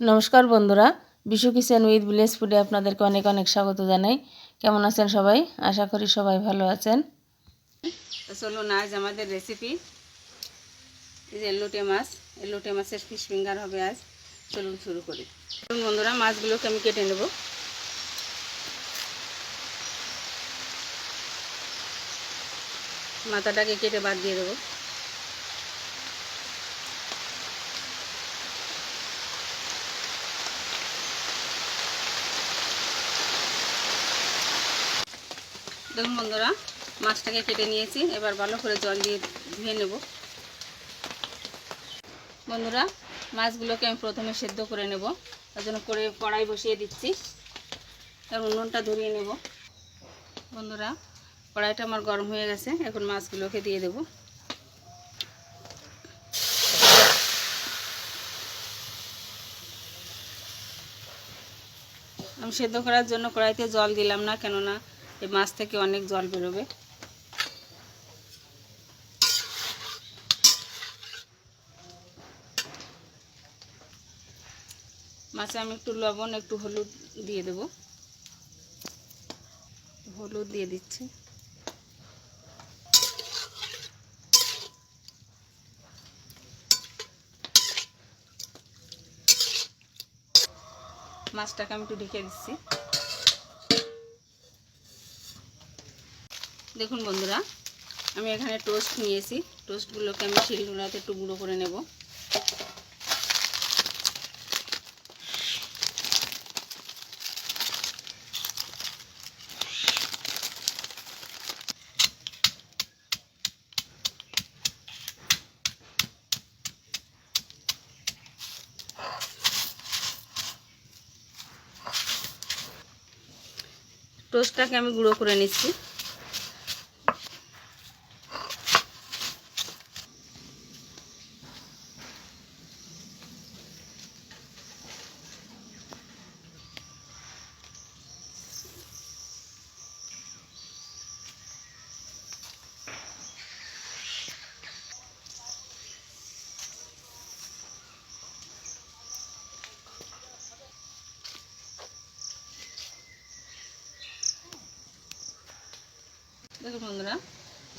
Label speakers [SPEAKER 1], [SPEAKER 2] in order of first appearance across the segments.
[SPEAKER 1] নমস্কার বন্ধুরা, Bishu kitchen with village ফুডে আপনাদেরকে অনেক অনেক স্বাগত জানাই। কেমন আছেন সবাই? আশা করি সবাই ভালো আছেন।
[SPEAKER 2] চলুন, আজ আমাদের রেসিপি যে এল্লোটে মাছ এল্লোটে মাছের ফিশ ফিঙ্গার হবে আজ। চলুন শুরু করি। চলুন বন্ধুরা, মাছগুলোকে আমি কেটে নেব। মাথাটাকে কেটে বাদ দিয়ে দেবো। দেখুন বন্ধুরা, মাছটাকে কেটে নিয়েছি। এবার ভালো করে জল দিয়ে ধুয়ে নেব। বন্ধুরা, মাছগুলোকে আমি প্রথমে সেদ্ধ করে নেব। তার জন্য করে কড়াই বসিয়ে দিচ্ছি। এবার উনুনটা ধরিয়ে নেব। বন্ধুরা, কড়াইটা আমার গরম হয়ে গেছে। এখন মাছগুলোকে দিয়ে দেব। আমি সেদ্ধ করার জন্য কড়াইতে জল দিলাম না, কেননা এই মাছ থেকে অনেক জল বেরোবে। মাছে আমি একটু লবণ, একটু হলুদ দিয়ে দেব। হলুদ দিয়ে দিচ্ছি। মাছটাকে আমি একটু ঢেকে দিচ্ছি। দেখুন বন্ধুরা, আমি এখানে টোস্ট নিয়েছি। টোস্টগুলোকে আমি শিলগুলোতে একটু গুঁড়ো করে নেব। টোস্টটাকে আমি গুঁড়ো করে নিচ্ছি। দেখুন বন্ধুরা,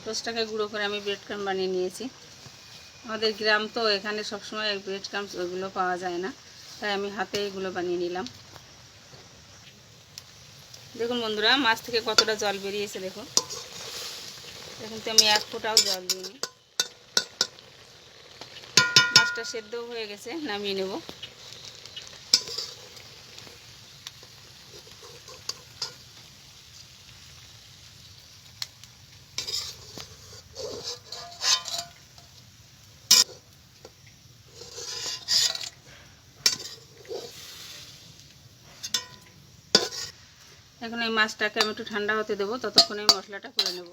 [SPEAKER 2] টোস্টটাকে গুঁড়ো করে আমি ব্রেড ক্রাম বানিয়ে নিয়েছি। আমাদের গ্রাম তো এখানে সবসময় ব্রেড ক্রামস ওইগুলো পাওয়া যায় না, তাই আমি হাতে এগুলো বানিয়ে নিলাম। দেখুন বন্ধুরা, মাছ থেকে কতটা জল বেরিয়েছে দেখুন দেখুন তো আমি এক ফোঁটাও জল দিইনি। মাছটা সেদ্ধ হয়ে গেছে, নামিয়ে নেব। এখন এই মাছটাকে আমি একটু ঠান্ডা হতে দেবো ততক্ষণে আমি মশলাটা করে নেব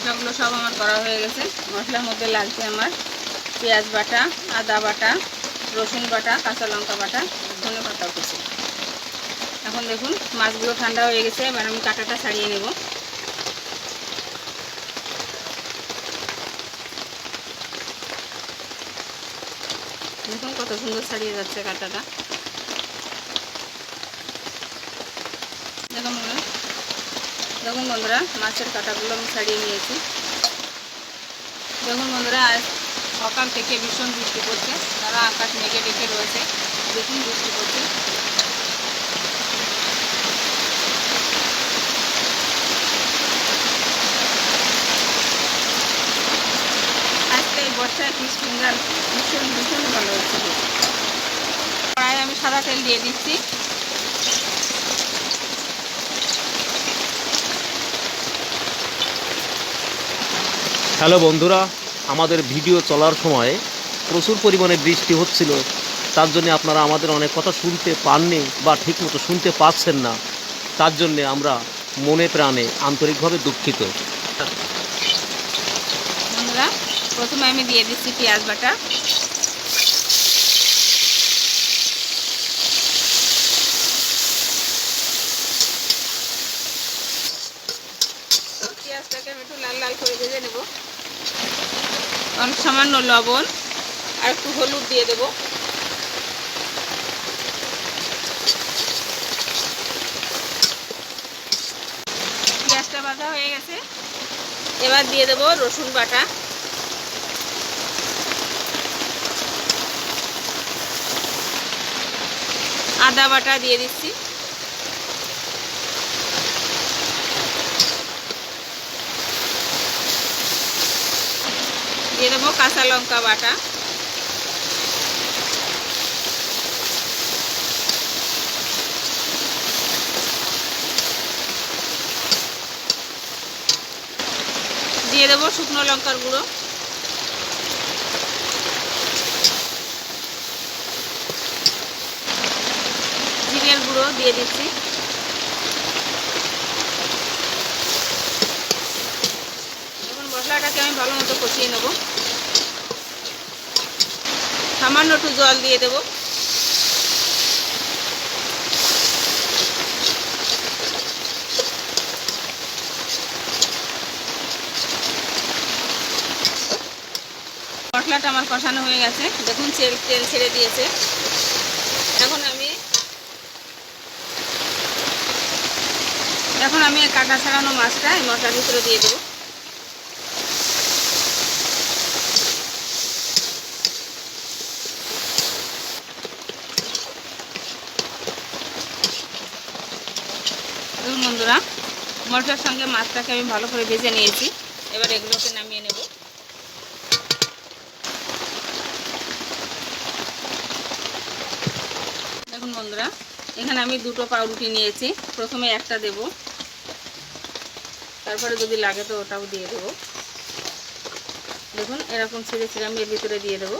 [SPEAKER 2] মশলাগুলো সব আমার করা হয়ে গেছে। মশলার মধ্যে লাগছে আমার পেঁয়াজ বাটা, আদা বাটা, রসুন বাটা, কাঁচা লঙ্কা বাটা, ধনে পাতা কুচি। এখন দেখুন, মাছগুলো ঠান্ডা হয়ে গেছে, এবার আমি কাঁটাটা ছাড়িয়ে নেব। দেখুন কত সুন্দর ছাড়িয়ে যাচ্ছে কাঁটাটা। দেখুন দেখুন বন্ধুরা, মাছের কাঁটাগুলো আমি ছাড়িয়ে নিয়েছি। দেখুন বন্ধুরা, আজ সকাল থেকে ভীষণ বৃষ্টি পড়ছে। তারা আকাশ মেঘে ডেকে রয়েছে। দেখুন বৃষ্টি পড়ছে। আজকে এই বর্ষায় ফিশ ভীষণ ভীষণ ভালো হচ্ছে। কড়াই আমি সাদা তেল দিয়ে দিচ্ছি।
[SPEAKER 3] হ্যালো বন্ধুরা, আমাদের ভিডিও চলার সময় প্রচুর পরিমাণে বৃষ্টি হচ্ছিল, তার জন্য আপনারা আমাদের অনেক কথা শুনতে পাননি বা ঠিকমতো শুনতে পাচ্ছেন না, তার জন্যে আমরা মনে প্রাণে আন্তরিকভাবে দুঃখিত।
[SPEAKER 2] প্রথমে আমি দিয়ে দিচ্ছি পেঁয়াজ বাটা পেঁয়াজটাকে আমি একটু লাল লাল করে ভেজে নেব অনেক সামান্য লবণ আর একটু হলুদ দিয়ে দেবো। পেঁয়াজটা বাঁধা হয়ে গেছে। এবার দিয়ে দেবো রসুন বাটা। আদা বাটা দিয়ে দিচ্ছি। দিয়ে দেবো কাঁচা লঙ্কা বাটা। দিয়ে দেবো শুকনো লঙ্কার গুঁড়ো। জিরের গুঁড়ো দিয়ে দিচ্ছি। মশলাটাকে আমি ভালো মতো কষিয়ে নেব। সামান্য একটু জল দিয়ে দেবো। মশলাটা আমার কষানো হয়ে গেছে। দেখুন, তেল ছেড়ে দিয়েছে। এখন আমি এখন আমি কাটা ছাড়ানো মাছটা এই মশলার ভিতরে দিয়ে দেবো দেখুন বন্ধুরা, মশলার সঙ্গে মাছটাকে আমি ভালো করে ভেজে নিয়েছি। এবার এগুলোকে নামিয়ে নেব। দেখুন বন্ধুরা, এখানে আমি দুটো পাউরুটি নিয়েছি। প্রথমে একটা দেব। তারপরে যদি লাগে তো ওটাও দিয়ে দেবো। দেখুন, এরকম ছিঁড়ে ছিঁড়ে আমি এর ভিতরে দিয়ে দেবো।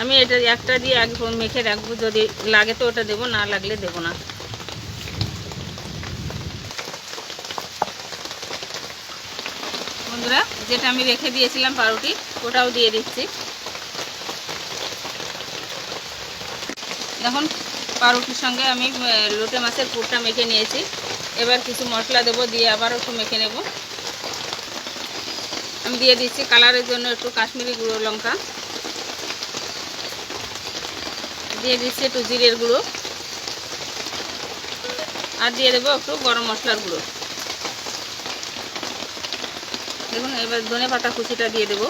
[SPEAKER 2] আমি এটা একটা দিয়ে আগে মেখে রাখব, যদি লাগে তো ওটা দেবো, না লাগলে দেবো না। বন্ধুরা, যেটা আমি রেখে দিয়েছিলাম পাউরুটি, ওটাও দিয়ে দিচ্ছি। দেখুন, পাউরুটির সঙ্গে আমি লোটে মাছের পুরটা মেখে নিয়েছি। এবার কিছু মশলা দেবো, দিয়ে আবার একটু মেখে নেব। আমি দিয়ে দিচ্ছি কালারের জন্য একটু কাশ্মীরি গুঁড়ো লঙ্কা। দিয়ে দিচ্ছি একটু জিরের গুঁড়ো। আর দিয়ে দেবো একটু গরম মশলার গুঁড়ো। দেখুন, এবার ধনে পাতা কুচিটা দিয়ে দেবো।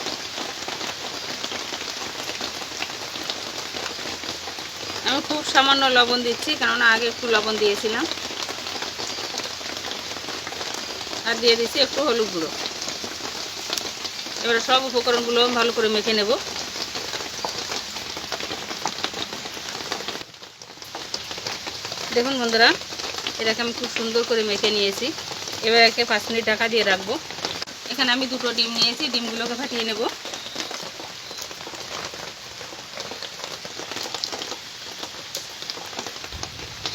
[SPEAKER 2] আমি খুব সামান্য লবণ দিচ্ছি, কেননা আগে একটু লবণ দিয়েছিলাম। আর দিয়ে দিচ্ছি একটু হলুদ গুঁড়ো। এবার সব উপকরণগুলো ভালো করে মেখে নেব। দেখুন বন্ধুরা, এটাকে আমি খুব সুন্দর করে মেখে নিয়েছি। এবার একে পাঁচ মিনিট ঢাকা দিয়ে রাখব। এখানে আমি দুটো ডিম নিয়েছি, ডিমগুলোকে ফাটিয়ে নেব।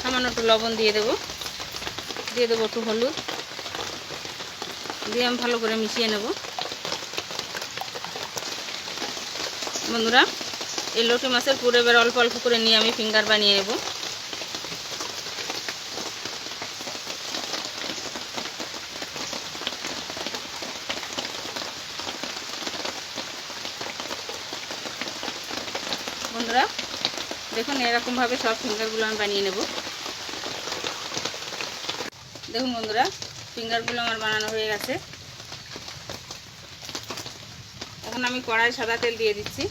[SPEAKER 2] সামান্য একটু লবণ দিয়ে দেব। দিয়ে দেবো একটু হলুদ। দিয়ে আমি ভালো করে মিশিয়ে নেব। বন্ধুরা, এই লোটি মাছের পুরো এবার অল্প অল্প করে নিয়ে আমি ফিঙ্গার বানিয়ে নেব বন্ধুরা দেখুন এরকমভাবে সব ফিঙ্গারগুলো আমি বানিয়ে নেব। দেখুন বন্ধুরা ফিঙ্গারগুলো আমার বানানো হয়ে গেছে। এখন আমি কড়াই সাদা তেল দিয়ে দিচ্ছি।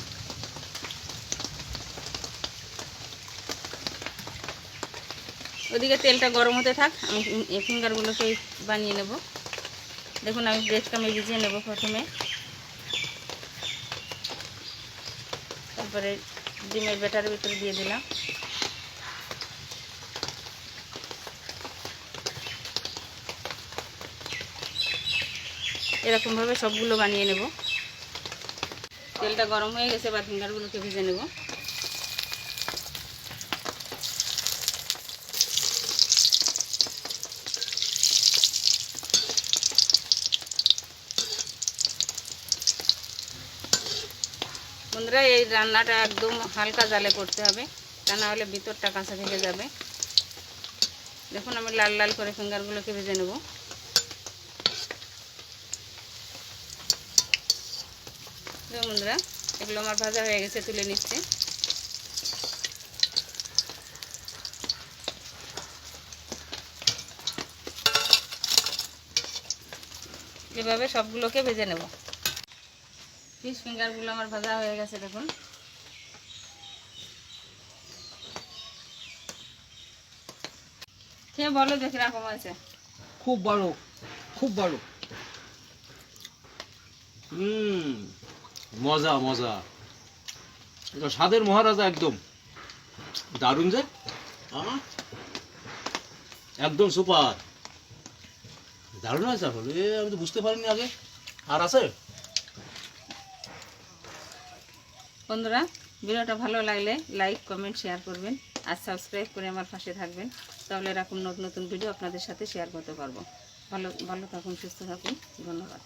[SPEAKER 2] ওদিকে তেলটা গরম হতে থাক, আমি এই ফিঙ্গারগুলোকে বানিয়ে নেব। দেখুন, আমি ব্রেড আমি ভিজিয়ে নেব প্রথমে। তারপরে ডিমের ব্যাটারের ভিতরে দিয়ে দিলাম। এরকমভাবে সবগুলো বানিয়ে নেব। তেলটা গরম হয়ে গেছে, এবার ফিঙ্গারগুলোকে ভেজে নেব। বন্ধুরা এই রান্নাটা একদম হালকা জালে করতে হবে, তা না হলে ভিতরটা কাঁচা থেকে যাবে। দেখুন, আমি লাল লাল করে ফিঙ্গারগুলোকে ভেজে নেব। বন্ধুরা, এগুলো আমার ভাজা হয়ে গেছে, তুলে নিচ্ছে। এভাবে সবগুলোকে ভেজে নেব। ফিশ ফিঙ্গারগুলো আমার ভাজা হয়ে গেছে, দেখুন। খেয়ে বলো, দেখি রকম আছে
[SPEAKER 3] খুব ভালো খুব ভালো হুম, মজা মজা। এটা স্বাদের মহারাজা একদম। দারুণ যে। একদম সুপার। দারুণ হয়েছে আসলে আমি তো বুঝতে পারিনি আগে। আর আছে?
[SPEAKER 2] বন্ধুরা, ভিডিওটা ভালো লাগলে লাইক কমেন্ট শেয়ার করবেন আর সাবস্ক্রাইব করে আমার পাশে থাকবেন। তাহলে এরকম নতুন নতুন ভিডিও আপনাদের সাথে শেয়ার করতে পারব। ভালো ভালো থাকুন, সুস্থ থাকুন। ধন্যবাদ।